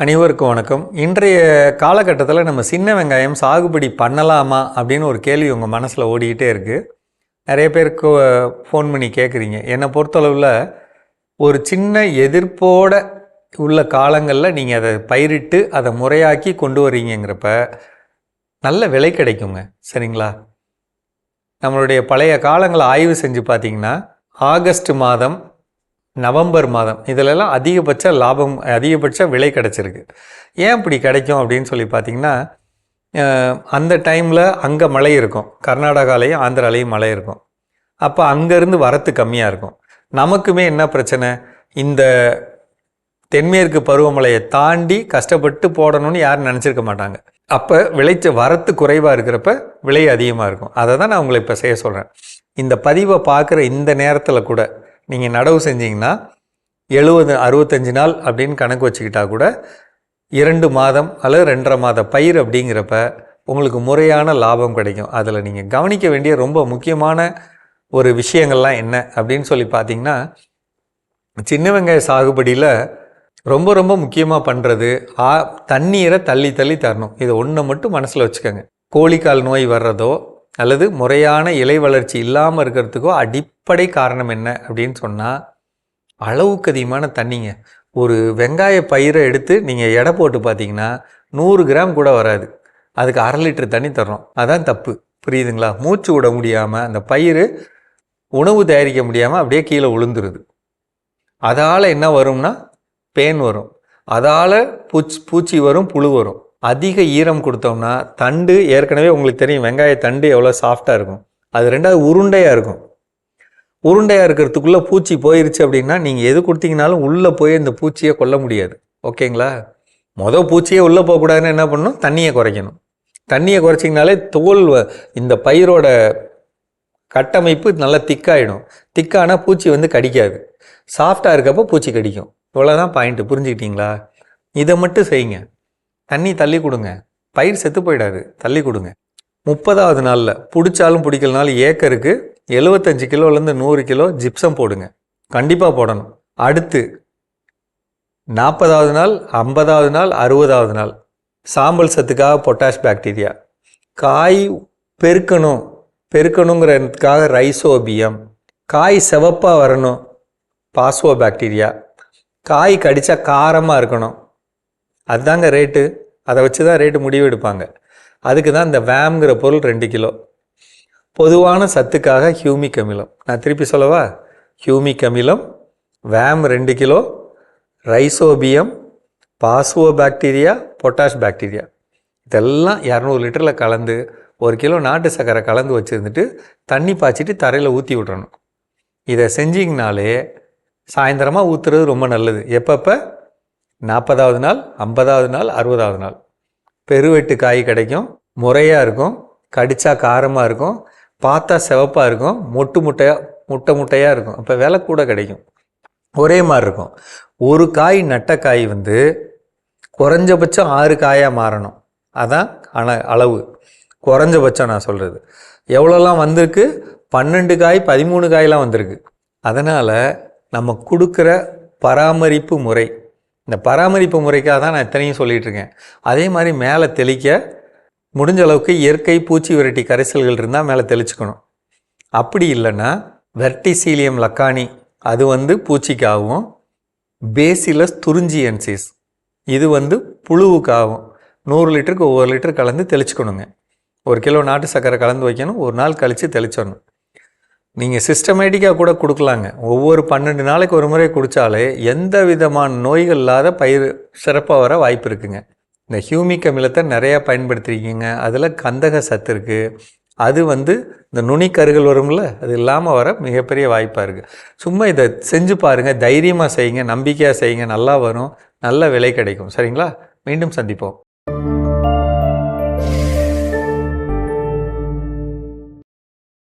அனைவருக்கும் வணக்கம். இன்றைய காலகட்டத்தில் நம்ம சின்ன வெங்காயம் சாகுபடி பண்ணலாமா அப்படின்னு ஒரு கேள்வி உங்கள் மனசில் ஓடிக்கிட்டே இருக்குது நிறைய பேருக்கு ஃபோன் பண்ணி கேட்குறீங்க என்னை பொறுத்தளவில் ஒரு சின்ன எதிர்ப்போட உள்ள காலங்களில் நீங்கள் அதை பயிரிட்டு அதை முறையாக்கி கொண்டு வரீங்கிறப்ப நல்ல விலை கிடைக்குங்க. சரிங்களா? நம்மளுடைய பழைய காலங்களை ஆய்வு செஞ்சு பார்த்தீங்கன்னா ஆகஸ்ட் மாதம் நவம்பர் மாதம். இதிலெல்லாம் அதிகபட்ச லாபம் அதிகபட்ச விலை கிடச்சிருக்கு. ஏன் இப்படி கிடைக்கும் அப்படின்னு சொல்லி பார்த்தீங்கன்னா அந்த டைமில் அங்கே மழை இருக்கும். கர்நாடகாலையும் ஆந்திராலையும் மழை இருக்கும். அப்போ அங்கேருந்து வரத்து கம்மியாக இருக்கும். நமக்குமே என்ன பிரச்சனை? இந்த தென்மேற்கு பருவமழையை தாண்டி கஷ்டப்பட்டு போடணும்னு யாரும் நினச்சிருக்க மாட்டாங்க. அப்போ விளைச்ச வரத்து குறைவாக இருக்கிறப்ப விலை அதிகமாக இருக்கும். அதை தான் நான் உங்களை இப்போ செய்ய சொல்கிறேன் இந்த பதிவை பார்க்குற இந்த நேரத்தில் கூட நீங்கள் நடவு செஞ்சீங்கன்னா எழுபது அறுபத்தஞ்சு நாள் அப்படின்னு கணக்கு வச்சுக்கிட்டா கூட இரண்டு மாதம் அல்லது ரெண்டரை மாத பயிர் அப்படிங்கிறப்ப உங்களுக்கு முறையான லாபம் கிடைக்கும். அதில் நீங்கள் கவனிக்க வேண்டிய ரொம்ப முக்கியமான ஒரு விஷயங்கள்லாம் என்ன அப்படின்னு சொல்லி பார்த்தீங்கன்னா சின்ன வெங்காய சாகுபடியில் ரொம்ப ரொம்ப முக்கியமாக பண்ணுறது ஆ தண்ணீரை தள்ளி தள்ளி தரணும். இதை ஒன்றை மட்டும் மனசில் வச்சுக்கோங்க. கோழிக்கால் நோய் வர்றதோ அல்லது முறையான இலை வளர்ச்சி இல்லாமல் இருக்கிறதுக்கோ அடிப்படை காரணம் என்ன அப்படின்னு சொன்னால் அளவுக்கு அதிகமான தண்ணிங்க. ஒரு வெங்காய பயிரை எடுத்து நீங்கள் எடை போட்டு பார்த்தீங்கன்னா நூறு கிராம் கூட வராது. அதுக்கு அரை லிட்டர் தண்ணி தர்றோம். அதான் தப்பு. புரியுதுங்களா? மூச்சு விட முடியாமல் அந்த பயிர் உணவு தயாரிக்க முடியாமல் அப்படியே கீழே விழுந்துருது அதால் என்ன வரும்னா பேன் வரும். அதால் பூச்சி பூச்சி வரும் புழு வரும். அதிக ஈரம் கொடுத்தோம்னா தண்டு ஏற்கனவே உங்களுக்கு தெரியும் வெங்காய தண்டு எவ்வளோ சாஃப்டாக இருக்கும். அது ரெண்டாவது உருண்டையாக இருக்கும். உருண்டையாக இருக்கிறதுக்குள்ளே பூச்சி போயிருச்சு அப்படின்னா நீங்கள் எது கொடுத்தீங்கனாலும் உள்ளே போய் இந்த பூச்சியை கொல்ல முடியாது. ஓகேங்களா? மொதல் பூச்சியே உள்ளே போகக்கூடாதுன்னு என்ன பண்ணணும்? தண்ணியை குறைக்கணும். தண்ணியை குறைச்சிங்கனாலே தோல் வ- இந்த பயிரோட கட்டமைப்பு நல்லா திக்காயிடும். திக்கானா பூச்சி வந்து கடிக்காது. சாஃப்டாக இருக்கப்போ பூச்சி கடிக்கும். இவ்வளோதான் பாயிண்ட்டு புரிஞ்சுக்கிட்டீங்களா? இதை மட்டும் செய்யுங்க. தண்ணி தள்ளி கொடுங்க. பயிர் செத்து போயிடாது. தள்ளி கொடுங்க. முப்பதாவது நாளில் பிடிச்சாலும் பிடிக்கலனாலும் ஏக்கருக்கு எழுபத்தஞ்சு கிலோலேருந்து நூறு கிலோ ஜிப்சம் போடுங்க. கண்டிப்பாக போடணும். அடுத்து நாற்பதாவது நாள் ஐம்பதாவது நாள் அறுபதாவது நாள். சாம்பல் சத்துக்காக பொட்டாஷ் பாக்டீரியா. காய் பெருக்கணும். பெருக்கணுங்கிறதுக்காக ரைசோபியம். காய் செவப்பாக வரணும். பாஸ்வோ பாக்டீரியா காய் கடித்தா காரமாக இருக்கணும். அதுதாங்க ரேட்டு அதை வச்சு தான் ரேட்டு முடிவு எடுப்பாங்க. அதுக்கு தான் இந்த வேம்ங்கிற பொருள் ரெண்டு கிலோ. பொதுவான சத்துக்காக ஹியூமிக் அமிலம் நான் திருப்பி சொல்லவா? ஹியூமிக் அமிலம் வேம் ரெண்டு கிலோ ரைசோபியம் பாசுவோ பாக்டீரியா பொட்டாஷ் பாக்டீரியா. இதெல்லாம் இரநூறு லிட்டரில் கலந்து ஒரு கிலோ நாட்டு சக்கரை கலந்து வச்சுருந்துட்டு தண்ணி பாய்ச்சிட்டு தரையில் ஊற்றி விட்றணும் இதை செஞ்சிங்கனாலே சாயந்தரமாக ஊற்றுறது ரொம்ப நல்லது. எப்பப்போ? நாற்பதாவது நாள் ஐம்பதாவது நாள் அறுபதாவது நாள். பெருவெட்டு காய் கிடைக்கும். முறையாக இருக்கும். கடித்தா காரமாக இருக்கும். பார்த்தா சிவப்பாக இருக்கும். மொட்டு முட்டையாக முட்டை முட்டையாக இருக்கும். அப்போ விலை கூட கிடைக்கும். ஒரே மாதிரி இருக்கும். ஒரு காய் நட்ட காய் வந்து குறைஞ்சபட்சம் ஆறு காயாக மாறணும். அதான் அண அளவு. குறைஞ்சபட்சம் நான் சொல்கிறது எவ்வளோலாம் வந்திருக்கு? பன்னெண்டு காய் பதிமூணு காயெலாம் வந்திருக்கு. அதனால் நம்ம கொடுக்குற பராமரிப்பு முறை இந்த பராமரிப்பு முறைக்காக தான் நான் எத்தனையும் சொல்லிகிட்ருக்கேன். இருக்கேன் அதே மாதிரி மேலே தெளிக்க முடிஞ்ச அளவுக்கு இயற்கை பூச்சி விரட்டி கரைசல்கள் இருந்தால் மேலே தெளிச்சுக்கணும். அப்படி இல்லைன்னா வெர்டிசீலியம் லக்கானி அது வந்து பூச்சிக்காகவும் பேசிலஸ் துருஞ்சியன்சிஸ் இது வந்து புழுவுக்காகும் நூறு லிட்டருக்கு ஒவ்வொரு லிட்டர் கலந்து தெளிச்சுக்கணுங்க. ஒரு கிலோ நாட்டு சர்க்கரை கலந்து வைக்கணும் ஒரு நாள் கழித்து தெளிச்சிடணும். நீங்கள் சிஸ்டமேட்டிக்காக கூட கொடுக்கலாங்க. ஒவ்வொரு பன்னெண்டு நாளைக்கு ஒரு முறை குடித்தாலே எந்த விதமான நோய்கள் இல்லாத பயிர் சிறப்பாக வர வாய்ப்பு இருக்குங்க. இந்த ஹியூமிக் அமிலத்தை நிறையா பயன்படுத்திருக்கீங்க. அதில் கந்தக சத்து இருக்குது அது வந்து இந்த நுனிக்கருகள் வரும்ல அது இல்லாமல் வர மிகப்பெரிய வாய்ப்பாக இருக்குது சும்மா இதை செஞ்சு பாருங்கள் தைரியமாக செய்யுங்க நம்பிக்கையாக செய்யுங்க நல்லா வரும் நல்ல விலை கிடைக்கும். சரிங்களா? மீண்டும் சந்திப்போம்.